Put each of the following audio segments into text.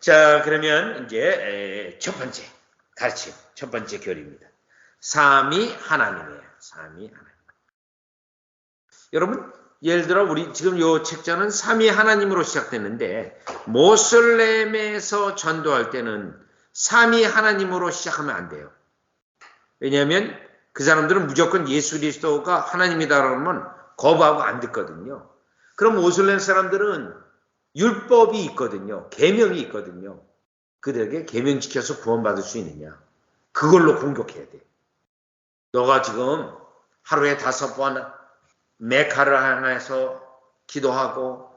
자, 그러면 이제 첫 번째 가르침, 첫 번째 교리입니다. 삼위 하나님이에요. 삼위 하나님. 여러분, 예를 들어 우리 지금 요 책자는 삼위 하나님으로 시작됐는데 모슬렘에서 전도할 때는 삼위 하나님으로 시작하면 안 돼요. 왜냐하면 그 사람들은 무조건 예수 그리스도가 하나님이다 그러면 거부하고 안 듣거든요. 그럼 모슬렘 사람들은 율법이 있거든요. 계명이 있거든요. 그들에게 계명 지켜서 구원받을 수 있느냐? 그걸로 공격해야 돼. 너가 지금 하루에 다섯 번 메카를 향해서 기도하고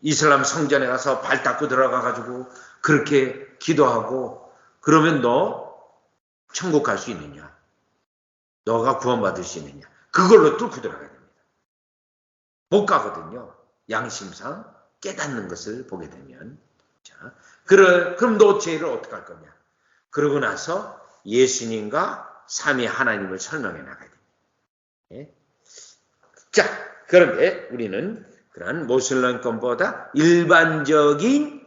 이슬람 성전에 가서 발 닦고 들어가 가지고 그렇게 기도하고 그러면 너 천국 갈 수 있느냐? 너가 구원받을 수 있느냐? 그걸로 뚫고 들어가야 됩니다. 못 가거든요. 양심상 깨닫는 것을 보게 되면. 자, 그러, 그럼 너 죄를 어떻게 할 거냐? 그러고 나서 예수님과 삼위 하나님을 설명해 나가야 됩니다. 예? 자, 그런데 우리는 그러한 모슬렘권보다 일반적인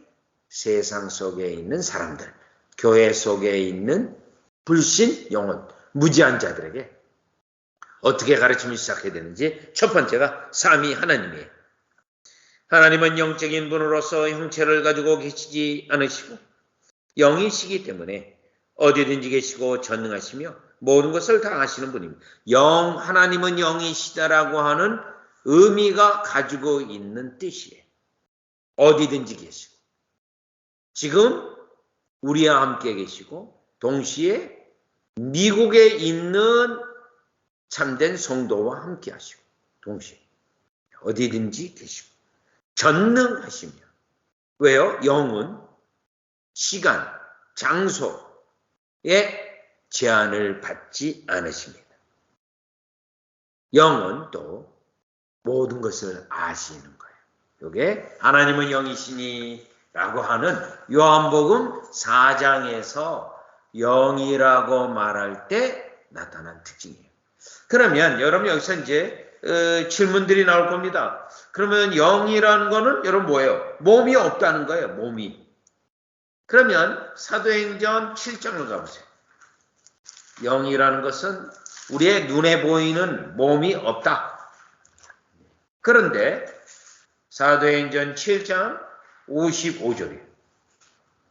세상 속에 있는 사람들, 교회 속에 있는 불신 영혼, 무지한 자들에게 어떻게 가르침을 시작해야 되는지 첫 번째가 삼위 하나님이에요. 하나님은 영적인 분으로서 형체를 가지고 계시지 않으시고 영이시기 때문에 어디든지 계시고 전능하시며 모든 것을 다 아시는 분입니다. 영, 하나님은 영이시다라고 하는 의미가 가지고 있는 뜻이에요. 어디든지 계시고. 지금 우리와 함께 계시고, 동시에 미국에 있는 참된 성도와 함께 하시고, 동시에 어디든지 계시고, 전능하시며. 왜요? 영은 시간, 장소에 제한을 받지 않으십니다. 영은 또 모든 것을 아시는 거예요. 이게 하나님은 영이시니 라고 하는 요한복음 4장에서 영이라고 말할 때 나타난 특징이에요. 그러면 여러분 여기서 이제 어, 질문들이 나올 겁니다. 그러면 영이라는 거는 여러분 뭐예요? 몸이 없다는 거예요. 몸이. 그러면 사도행전 7장을 가보세요. 영이라는 것은 우리의 눈에 보이는 몸이 없다. 그런데 사도행전 7장 55절이에요.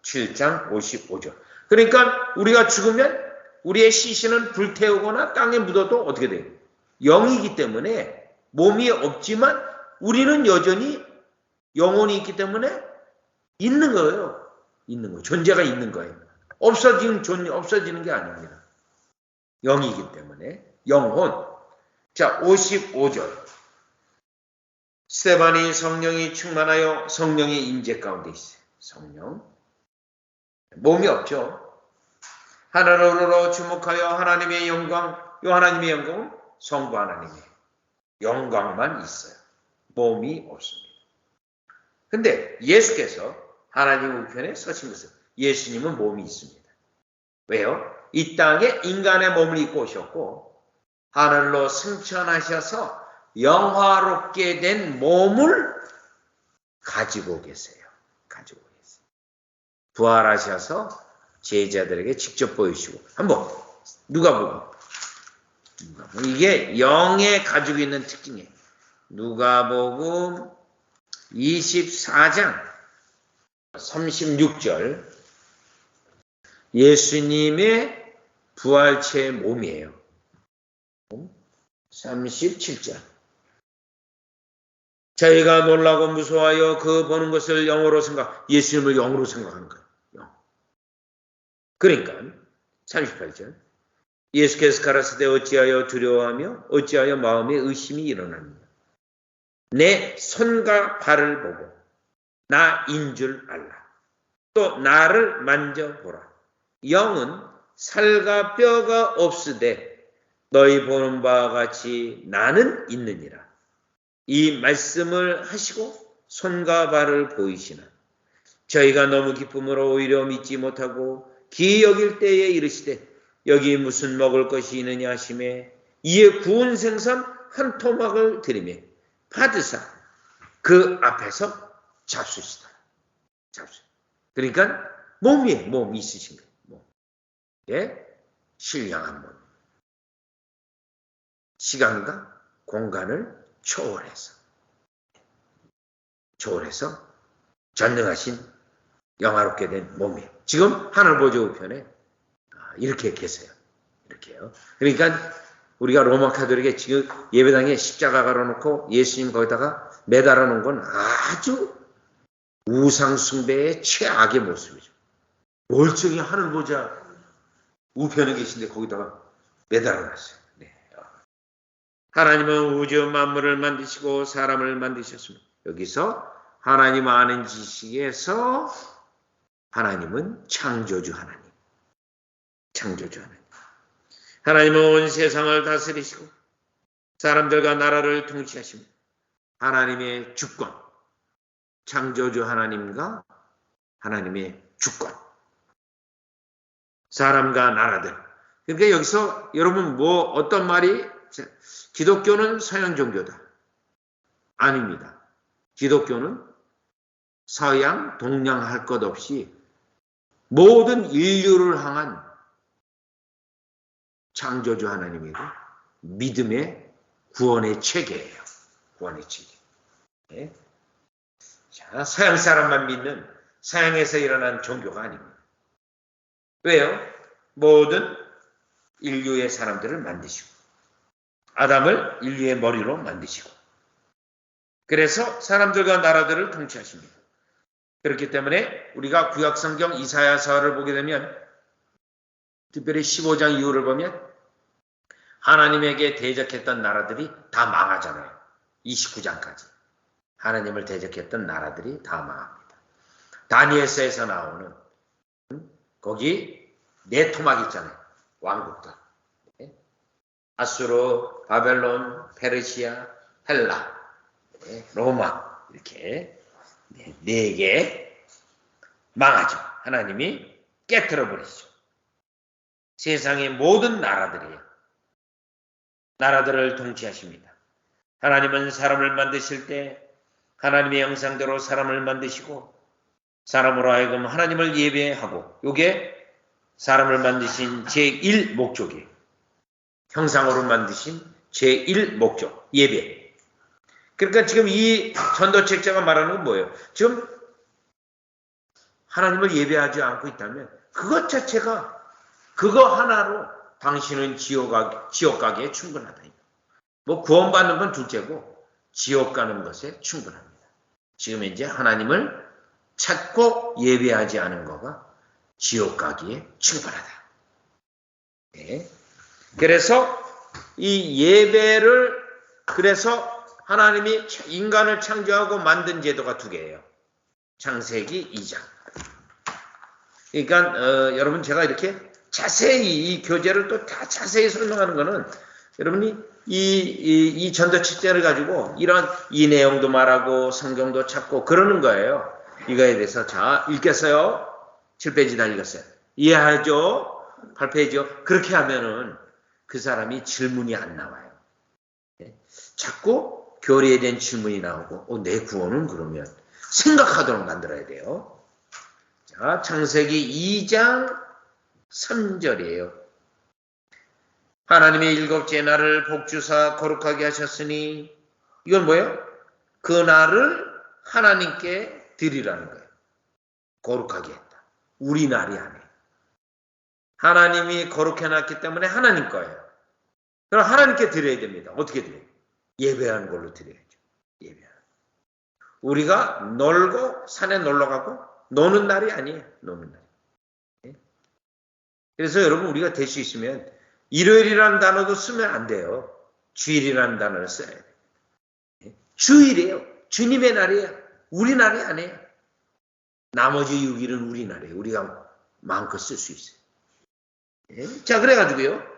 7장 55절. 그러니까 우리가 죽으면 우리의 시신은 불태우거나 땅에 묻어도 어떻게 돼요? 영이기 때문에 몸이 없지만 우리는 여전히 영혼이 있기 때문에 있는 거예요. 있는 거예요. 존재가 있는 거예요. 없어지는 존 없어지는 게 아닙니다. 영이기 때문에 영혼. 자, 55절. 스테반이 성령이 충만하여 성령의 임재 가운데 있어요. 성령. 몸이 없죠. 하나로로 주목하여 하나님의 영광, 요 하나님의 영광은 성부 하나님의 영광만 있어요. 몸이 없습니다. 근데 예수께서 하나님 우편에 서신 것은 예수님은 몸이 있습니다. 왜요? 이 땅에 인간의 몸을 입고 오셨고 하늘로 승천하셔서 영화롭게 된 몸을 가지고 계세요. 가지고 계세요. 부활하셔서 제자들에게 직접 보이시고 한번 누가 보고 이게 영에 가지고 있는 특징이에요. 누가복음 24장 36절 예수님의 부활체 몸이에요. 37절 저희가 놀라고 무서워하여 그 보는 것을 영어로 생각, 예수님을 영으로 생각하는 거예요. 영. 그러니까 38절 예수께서 가라사대 어찌하여 두려워하며 어찌하여 마음에 의심이 일어납니다. 내 손과 발을 보고 나인 줄 알라. 또 나를 만져보라. 영은 살과 뼈가 없으되 너희 보는 바와 같이 나는 있느니라. 이 말씀을 하시고 손과 발을 보이시나 저희가 너무 기쁨으로 오히려 믿지 못하고 기 여길 때에 이르시되 여기 무슨 먹을 것이 있느냐 하심에 이에 구운 생선 한 토막을 드리며 받으사 그 앞에서 잡수시다. 잡수. 그러니까 몸이에요. 몸 있으신 거예요. 몸. 예? 신령한 몸. 시간과 공간을 초월해서 초월해서 전능하신 영화롭게 된 몸이에요. 지금 하늘 보조 우편에 아, 이렇게 계세요. 이렇게요. 그러니까 우리가 로마 카톨릭에 지금 예배당에 십자가 걸어놓고 예수님 거기다가 매달아 놓은 건 아주 우상 숭배의 최악의 모습이죠. 멀쩡히 하늘 보자 우편에 계신데 거기다가 매달아 놨어요. 네. 하나님은 우주 만물을 만드시고 사람을 만드셨습니다. 여기서 하나님 아는 지식에서 하나님은 창조주 하나님. 창조주 하나님. 하나님은 온 세상을 다스리시고 사람들과 나라를 통치하십니다. 하나님의 주권. 창조주 하나님과 하나님의 주권. 사람과 나라들. 그러니까 여기서 여러분 뭐 어떤 말이 기독교는 서양 종교다. 아닙니다. 기독교는 서양, 동양 할 것 없이 모든 인류를 향한 창조주 하나님이고 믿음의 구원의 체계예요. 구원의 체계. 네. 자, 서양 사람만 믿는 서양에서 일어난 종교가 아닙니다. 왜요? 모든 인류의 사람들을 만드시고 아담을 인류의 머리로 만드시고 그래서 사람들과 나라들을 통치하십니다. 그렇기 때문에 우리가 구약성경 이사야서를 보게 되면 특별히 15장 이후를 보면 하나님에게 대적했던 나라들이 다 망하잖아요. 29장까지. 하나님을 대적했던 나라들이 다 망합니다. 다니엘서에서 나오는 거기 네 토막 있잖아요. 왕국들. 네? 아수르, 바벨론, 페르시아, 헬라, 네? 로마 이렇게 네 개 망하죠. 하나님이 깨뜨려 버리죠. 세상의 모든 나라들이에요. 나라들을 통치하십니다. 하나님은 사람을 만드실 때 하나님의 형상대로 사람을 만드시고 사람으로 하여금 하나님을 예배하고 요게 사람을 만드신 제1 목적이에요. 형상으로 만드신 제1 목적, 예배. 그러니까 지금 이 전도책자가 말하는 건 뭐예요? 지금 하나님을 예배하지 않고 있다면 그것 자체가 그거 하나로 당신은 지옥, 가, 지옥 가기에 충분하다. 뭐 구원받는 건 둘째고 지옥 가는 것에 충분합니다. 지금 이제 하나님을 찾고 예배하지 않은 거가 지옥 가기에 충분하다. 네. 그래서 이 예배를 그래서 하나님이 인간을 창조하고 만든 제도가 두 개예요. 창세기 2장. 그러니까 어, 여러분 제가 이렇게 자세히 이 교재를 또 다 자세히 설명하는 거는 여러분이 이, 이, 이 전도칙제를 가지고 이런 이 내용도 말하고 성경도 찾고 그러는 거예요. 이거에 대해서 자 읽겠어요. 7페이지 다 읽었어요. 이해하죠? 8페이지요. 그렇게 하면은 그 사람이 질문이 안 나와요. 네? 자꾸 교리에 대한 질문이 나오고 어, 내 구원은 그러면 생각하도록 만들어야 돼요. 자, 창세기 2장 3절이에요. 하나님의 일곱째 날을 복주사 거룩하게 하셨으니 이건 뭐예요? 그 날을 하나님께 드리라는 거예요. 거룩하게 했다. 우리 날이 아니에요. 하나님이 거룩해 놨기 때문에 하나님 거예요. 그럼 하나님께 드려야 됩니다. 어떻게 드려요? 예배하는 걸로 드려야죠. 예배하는. 우리가 놀고 산에 놀러 가고 노는 날이 아니에요. 노는 날. 예? 그래서 여러분 우리가 될 수 있으면 일요일이라는 단어도 쓰면 안 돼요. 주일이라는 단어를 써야 돼요. 예? 주일이에요. 주님의 날이에요. 우리 날이 아니에요. 나머지 6일은 우리 날이에요. 우리가 마음껏 쓸 수 있어요. 예? 자, 그래가지고요.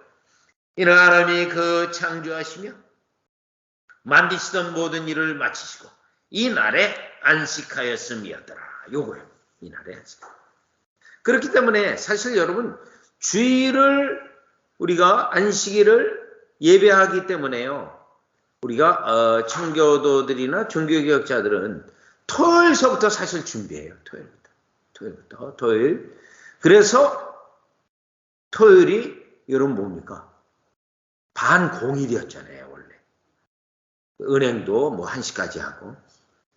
이는 하나님이 그 창조하시며 만드시던 모든 일을 마치시고 이 날에 안식하였음이었더라. 요거예요. 이 날에 안식. 그렇기 때문에 사실 여러분 주일을 우리가 안식일을 예배하기 때문에요. 우리가 어, 청교도들이나 종교개혁자들은 토요일서부터 사실 준비해요. 토요일부터. 토요일부터 토요일. 그래서 토요일이 여러분 뭡니까? 반공일이었잖아요 원래. 은행도 뭐 1시까지 하고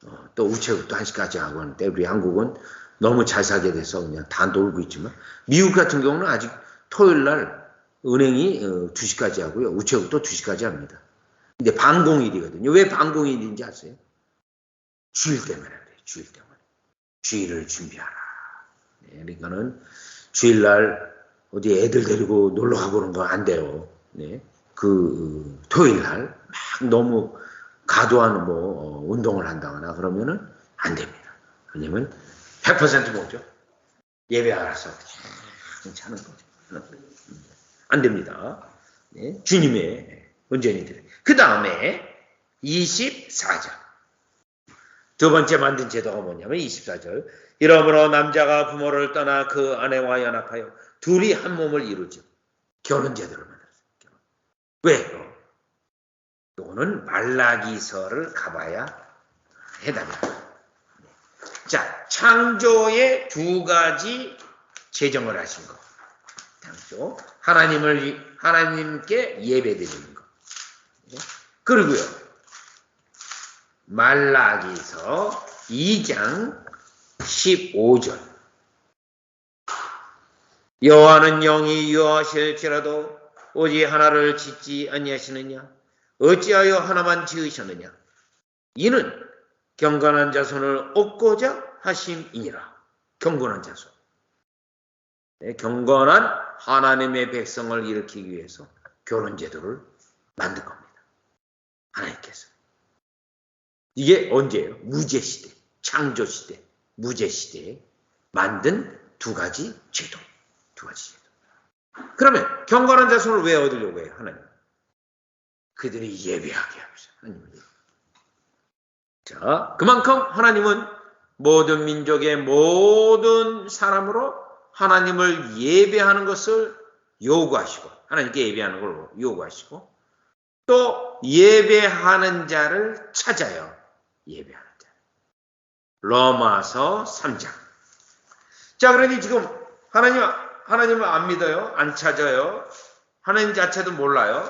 어, 또 우체국도 1시까지 하고 하는데 우리 한국은 너무 잘 살게 돼서 그냥 다 놀고 있지만 미국 같은 경우는 아직 토요일 날 은행이 어, 2시까지 하고요. 우체국도 2시까지 합니다. 근데 반공일이거든요. 왜 반공일인지 아세요? 주일 때문에 그래요. 주일 때문에. 주일을 준비하라. 네, 그러니까는 주일날 어디 애들 데리고 놀러 그런 거안 돼요. 네. 그 토요일 날 막 너무 과도한 뭐 어, 운동을 한다거나 그러면은 안 됩니다. 왜냐면 100% 뭐죠? 예배 알아서 차는 거죠. 안 됩니다. 네. 주님의 드려. 그 다음에 24절. 두 번째 만든 제도가 뭐냐면 24절. 이러므로 남자가 부모를 떠나 그 아내와 연합하여 둘이 한 몸을 이루죠. 결혼 제도를 만들었어요. 결혼. 왜요? 또는 말라기서를 가봐야 해답니다. 자, 창조의 두 가지 제정을 하신 것. 창조. 하나님을, 하나님께 예배 드리는 것. 그리고요. 말라기서 2장 15절. 여호와는 영이 유하실지라도 오직 하나를 짓지 아니하시느냐? 어찌하여 하나만 지으셨느냐? 이는 경건한 자손을 얻고자 하심이니라. 경건한 자손. 네, 경건한 하나님의 백성을 일으키기 위해서 결혼 제도를 만든 겁니다. 하나님께서. 이게 언제예요? 무제 시대, 창조 시대, 무제 시대에 만든 두 가지 제도. 두 가지 제도. 그러면 경건한 자손을 왜 얻으려고 해요? 하나님. 그들이 예배하게 하면서 하나님을 자, 그만큼 하나님은 모든 민족의 모든 사람으로 하나님을 예배하는 것을 요구하시고 하나님께 예배하는 걸 요구하시고 또 예배하는 자를 찾아요. 예배하는 자. 로마서 3장. 자, 그러니 지금 하나님 하나님을 안 믿어요? 안 찾아요? 하나님 자체도 몰라요?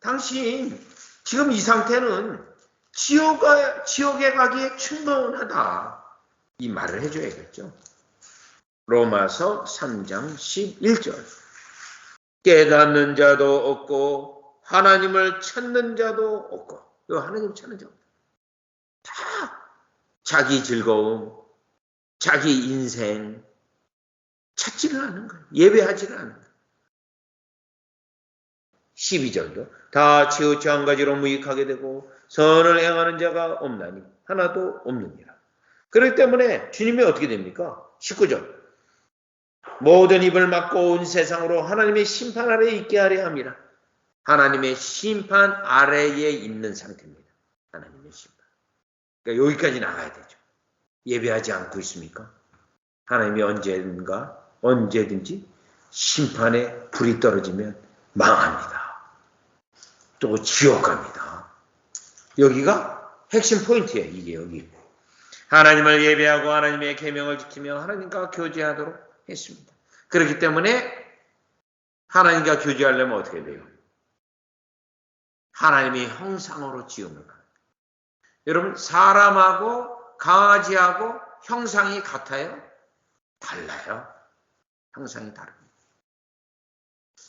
당신 지금 이 상태는 지옥에, 지옥에 가기에 충분하다. 이 말을 해줘야겠죠. 로마서 3장 11절. 깨닫는 자도 없고, 하나님을 찾는 자도 없고, 이 하나님 찾는 자. 다 자기 즐거움, 자기 인생, 찾지를 않는 거예요. 예배하지를 않는 거예요. 12절도 다 치우쳐 한 가지로 무익하게 되고 선을 행하는 자가 없나니 하나도 없느니라. 그렇기 때문에 주님이 어떻게 됩니까? 19절 모든 입을 막고 온 세상으로 하나님의 심판 아래에 있게 하려 함이라. 하나님의 심판 아래에 있는 상태입니다. 하나님의 심판. 그러니까 여기까지 나가야 되죠. 예배하지 않고 있습니까? 하나님이 언젠가 언제든지 심판에 불이 떨어지면 망합니다. 또 지옥 갑니다. 여기가 핵심 포인트예요. 이게 여기. 하나님을 예배하고 하나님의 계명을 지키며 하나님과 교제하도록 했습니다. 그렇기 때문에 하나님과 교제하려면 어떻게 돼요? 하나님의 형상으로 지음을 합니다. 여러분 사람하고 강아지하고 형상이 같아요? 달라요. 형상이 다릅니다.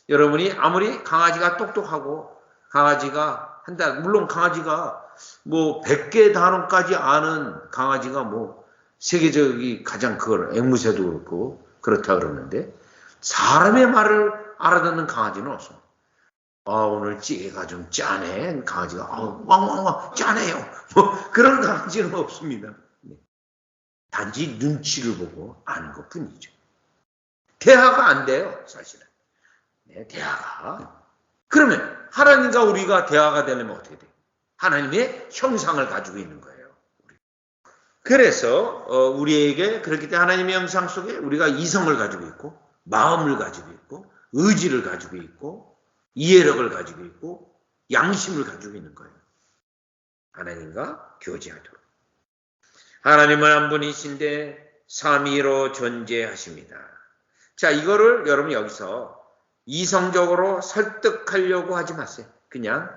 여러분이 아무리 강아지가 똑똑하고 강아지가 한다. 물론 강아지가 뭐 100개 단어까지 아는 강아지가 뭐 세계적이 가장 그걸 앵무새도 그렇고 그렇다 그러는데 사람의 말을 알아듣는 강아지는 없어. 아 오늘 찌개가 좀 짜네. 강아지가 아, 왕왕왕 짜네요. 뭐 그런 강아지는 없습니다. 네. 단지 눈치를 보고 아는 것 뿐이죠. 대화가 안 돼요, 사실은. 네, 대화가. 그러면 하나님과 우리가 대화가 되려면 어떻게 돼요? 하나님의 형상을 가지고 있는 거예요. 그래서 어, 우리에게 그렇기 때문에 하나님의 형상 속에 우리가 이성을 가지고 있고 마음을 가지고 있고 의지를 가지고 있고 이해력을 가지고 있고 양심을 가지고 있는 거예요. 하나님과 교제하도록. 하나님은 한 분이신데 삼위로 존재하십니다. 자, 이거를 여러분 여기서 이성적으로 설득하려고 하지 마세요. 그냥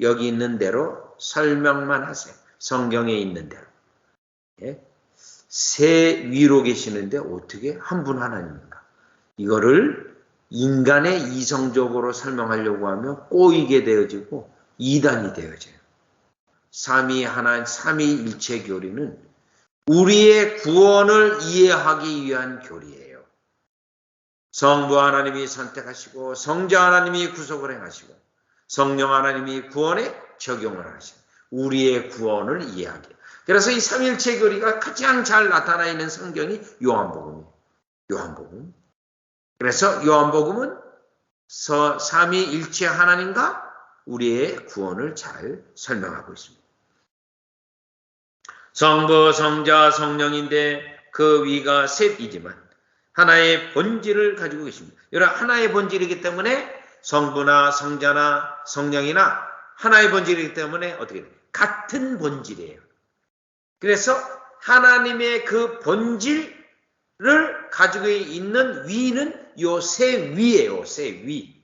여기 있는 대로 설명만 하세요. 성경에 있는 대로. 예? 새 위로 계시는데 어떻게 한 분 하나님인가? 이거를 인간의 이성적으로 설명하려고 하면 꼬이게 되어지고 이단이 되어져요. 삼위 하나, 삼위 일체 교리는 우리의 구원을 이해하기 위한 교리예요. 성부 하나님이 선택하시고 성자 하나님이 구속을 행하시고 성령 하나님이 구원에 적용을 하시고 우리의 구원을 이해하기. 그래서 이 삼일체 교리가 가장 잘 나타나 있는 성경이 요한복음이에요. 요한복음. 그래서 요한복음은 서 삼위일체 하나님과 우리의 구원을 잘 설명하고 있습니다. 성부, 성자, 성령인데 그 위가 셋이지만 하나의 본질을 가지고 계십니다. 여러분 하나의 본질이기 때문에 성부나 성자나 성령이나 하나의 본질이기 때문에 어떻게 돼요? 같은 본질이에요. 그래서 하나님의 그 본질을 가지고 있는 위는 요 세 위예요. 세 위.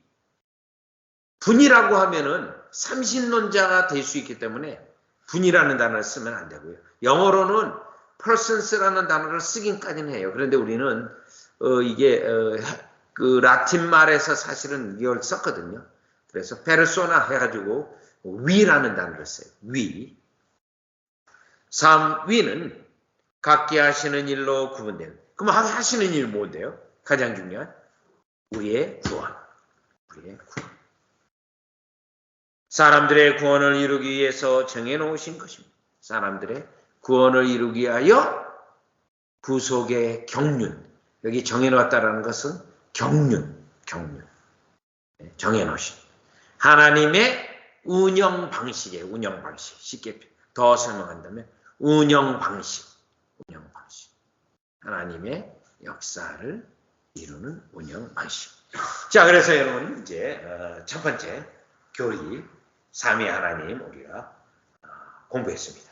분이라고 하면은 삼신론자가 될 수 있기 때문에 분이라는 단어를 쓰면 안 되고요. 영어로는 persons라는 단어를 쓰긴까지는 해요. 그런데 우리는 어, 이게 어, 그 라틴 말에서 사실은 이걸 썼거든요. 그래서 페르소나 해가지고 위라는 단어를 써요. 위. 삼위는 각기 하시는 일로 구분되는. 그럼 하시는 일 뭔데요? 가장 중요한 우리의 구원. 우리의 구원. 사람들의 구원을 이루기 위해서 정해놓으신 것입니다. 사람들의 구원을 이루기 위하여 구속의 경륜. 여기 정해놓았다라는 것은 경륜, 경륜. 네, 정해놓으신. 하나님의 운영 방식이에요. 운영 방식. 쉽게 더 설명한다면 운영 방식. 운영 방식. 하나님의 역사를 이루는 운영 방식. 자, 그래서 여러분 이제 어, 첫 번째 교리 삼위 하나님 우리가 어, 공부했습니다.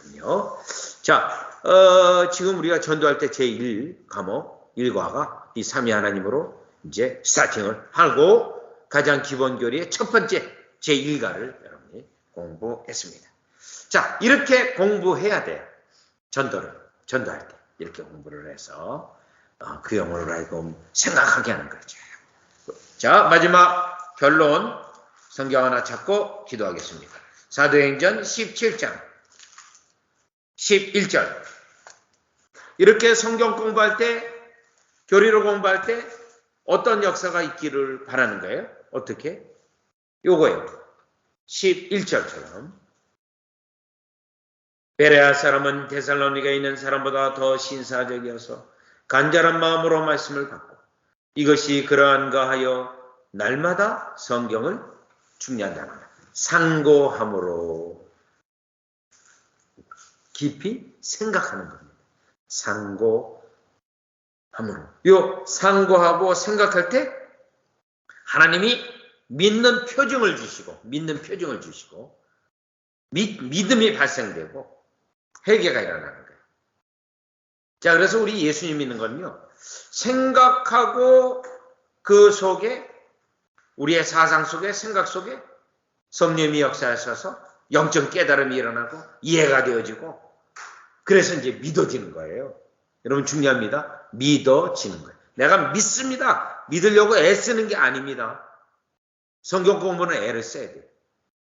그럼요. 자, 어, 지금 우리가 전도할 때 제1 과목 1과가 이 삼위 하나님으로 이제 스타팅을 하고 가장 기본 교리의 첫 번째 제1과를 여러분이 공부했습니다. 자, 이렇게 공부해야 돼요. 전도를, 전도할 때. 이렇게 공부를 해서 어, 그 영혼을 알고 생각하게 하는 거죠. 자, 마지막 결론 성경 하나 찾고 기도하겠습니다. 사도행전 17장 11절 이렇게 성경 공부할 때 교리를 공부할 때 어떤 역사가 있기를 바라는 거예요? 어떻게? 요거예요. 11절처럼 베레아 사람은 데살로니가 있는 사람보다 더 신사적이어서 간절한 마음으로 말씀을 받고 이것이 그러한가 하여 날마다 성경을 중요한다는 상고함으로 깊이 생각하는 겁니다. 상고함으로. 요 상고하고 생각할 때 하나님이 믿는 표정을 주시고 믿는 표정을 주시고 믿, 믿음이 발생되고 회개가 일어나는 거예요. 자, 그래서 우리 예수님 믿는 건요. 생각하고 그 속에 우리의 사상 속에 생각 속에 성령이 역사하셔서 영적 깨달음이 일어나고 이해가 되어지고 그래서 이제 믿어지는 거예요. 여러분 중요합니다. 믿어지는 거예요. 내가 믿습니다. 믿으려고 애쓰는 게 아닙니다. 성경 공부는 애를 써야 돼요.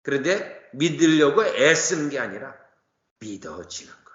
그런데 믿으려고 애쓰는 게 아니라 믿어지는 거예요.